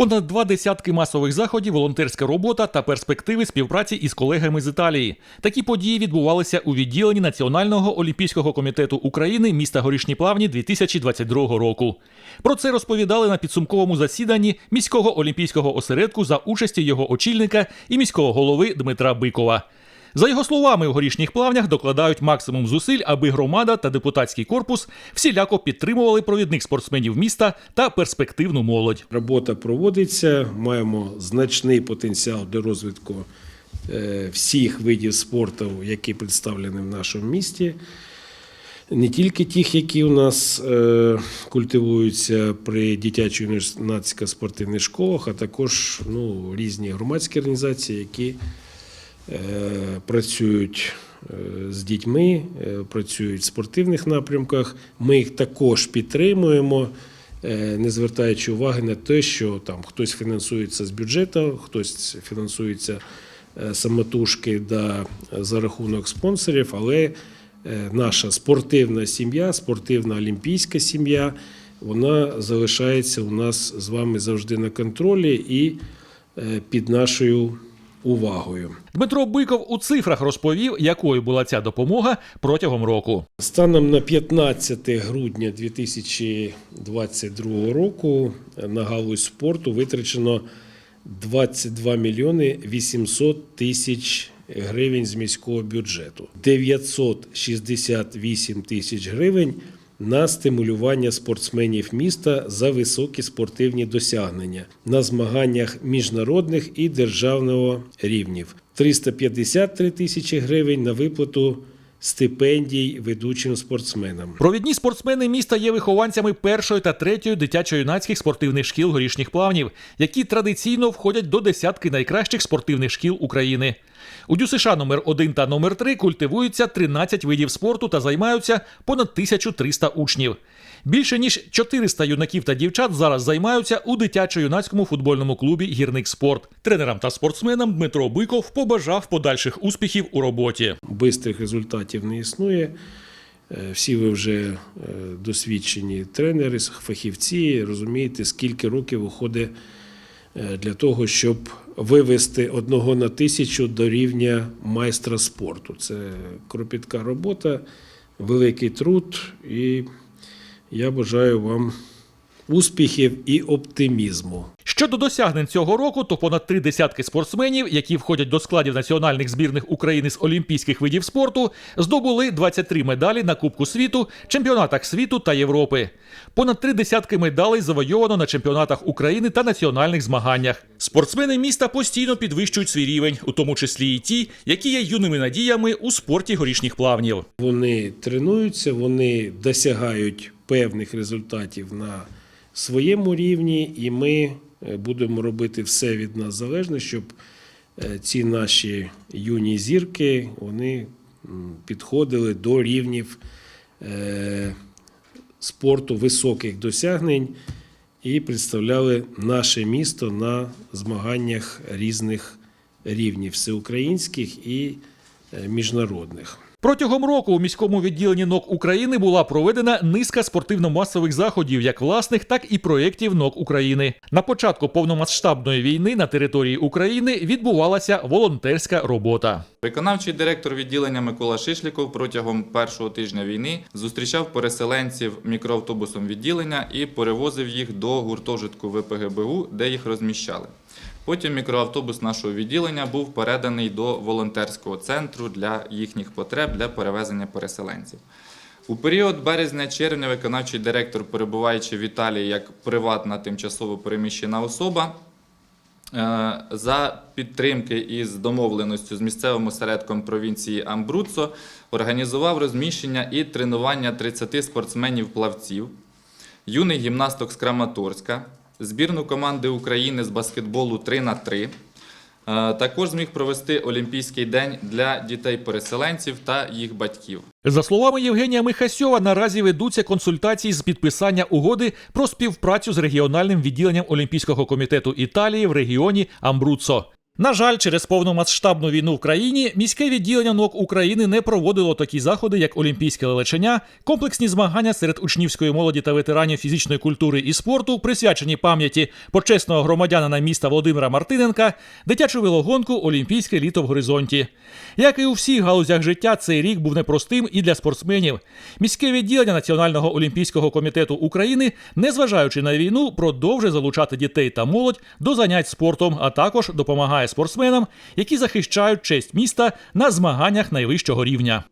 Понад два десятки масових заходів, волонтерська робота та перспективи співпраці із колегами з Італії. Такі події відбувалися у відділенні Національного олімпійського комітету України міста Горішні Плавні 2022 року. Про це розповідали на підсумковому засіданні міського олімпійського осередку за участі його очільника і міського голови Дмитра Бикова. За його словами, у горішніх плавнях докладають максимум зусиль, аби громада та депутатський корпус всіляко підтримували провідних спортсменів міста та перспективну молодь. Робота проводиться, маємо значний потенціал для розвитку е, всіх видів спорту, які представлені в нашому місті. Не тільки тих, які у нас е, культивуються при дитячо-юнацько спортивних школах, а також ну, різні громадські організації, які працюють е, з дітьми, е, працюють в спортивних напрямках. Ми їх також підтримуємо, е, не звертаючи уваги на те, що там хтось фінансується з бюджету, хтось фінансується е, самотужки да, за рахунок спонсорів, але е, наша спортивна сім'я, спортивна олімпійська сім'я, вона залишається у нас з вами завжди на контролі і е, під нашою увагою. Дмитро Биков у цифрах розповів, якою була ця допомога протягом року. Станом на 15 грудня 2022 року на галузь спорту витрачено 22 мільйони 800 тисяч гривень з міського бюджету, 968 тисяч гривень на стимулювання спортсменів міста за високі спортивні досягнення на змаганнях міжнародних і державного рівнів, 353 тисячі гривень на виплату стипендій ведучим спортсменам. Провідні спортсмени міста є вихованцями першої та третьої дитячо-юнацьких спортивних шкіл горішніх плавнів, які традиційно входять до десятки найкращих спортивних шкіл України. У ДЮСШ номер 1 та номер 3 культивуються 13 видів спорту та займаються понад 1300 учнів. Більше ніж 400 юнаків та дівчат зараз займаються у дитячо-юнацькому футбольному клубі Гірник Спорт. Тренерам та спортсменам Дмитро Биков побажав подальших успіхів у роботі. Бистрих результатів не існує. Е, Всі ви вже е, досвідчені тренери, фахівці, розумієте, скільки років уходить е, для того, щоб вивести одного на тисячу до рівня майстра спорту. Це кропітка робота, великий труд, і я бажаю вам успіхів і оптимізму. Щодо досягнень цього року, то понад три десятки спортсменів, які входять до складів національних збірних України з олімпійських видів спорту, здобули 23 медалі на Кубку світу, чемпіонатах світу та Європи. Понад три десятки медалей завойовано на чемпіонатах України та національних змаганнях. Спортсмени міста постійно підвищують свій рівень, у тому числі і ті, які є юними надіями у спорті горішніх плавнів. Вони тренуються, вони досягають певних результатів на своєму рівні, і ми будемо робити все від нас залежне, щоб е, ці наші юні зірки вони підходили до рівнів е, спорту високих досягнень і представляли наше місто на змаганнях різних рівнів всеукраїнських і е, міжнародних. Протягом року у міському відділенні НОК України була проведена низка спортивно-масових заходів, як власних, так і проєктів НОК України. На початку повномасштабної війни на території України відбувалася волонтерська робота. Виконавчий директор відділення Микола Шишліков протягом першого тижня війни зустрічав переселенців мікроавтобусом відділення і перевозив їх до гуртожитку ВПГБУ, де їх розміщали. Потім мікроавтобус нашого відділення був переданий до волонтерського центру для їхніх потреб для перевезення переселенців. У період березня-червня виконавчий директор, перебуваючи в Італії як приватна тимчасово переміщена особа, Е, За підтримки із домовленістю з місцевим осередком провінції Амбруцо організував розміщення і тренування 30 спортсменів-плавців, юних гімнасток з Краматорська, збірну команди України з баскетболу 3 на 3 Е, Також зміг провести Олімпійський день для дітей-переселенців та їх батьків. За словами Євгенія Михасьова, наразі ведуться консультації з підписання угоди про співпрацю з регіональним відділенням Олімпійського комітету Італії в регіоні Амбруцо. На жаль, через повномасштабну війну в країні міське відділення НОК України не проводило такі заходи, як Олімпійське лелечення, комплексні змагання серед учнівської молоді та ветеранів фізичної культури і спорту, присвячені пам'яті почесного громадянина міста Володимира Мартиненка, дитячу велогонку Олімпійське літо в горизонті. Як і у всіх галузях життя, цей рік був непростим і для спортсменів. Міське відділення Національного олімпійського комітету України, незважаючи на війну, продовжує залучати дітей та молодь до занять спортом, а також допомагає спортсменам, які захищають честь міста на змаганнях найвищого рівня.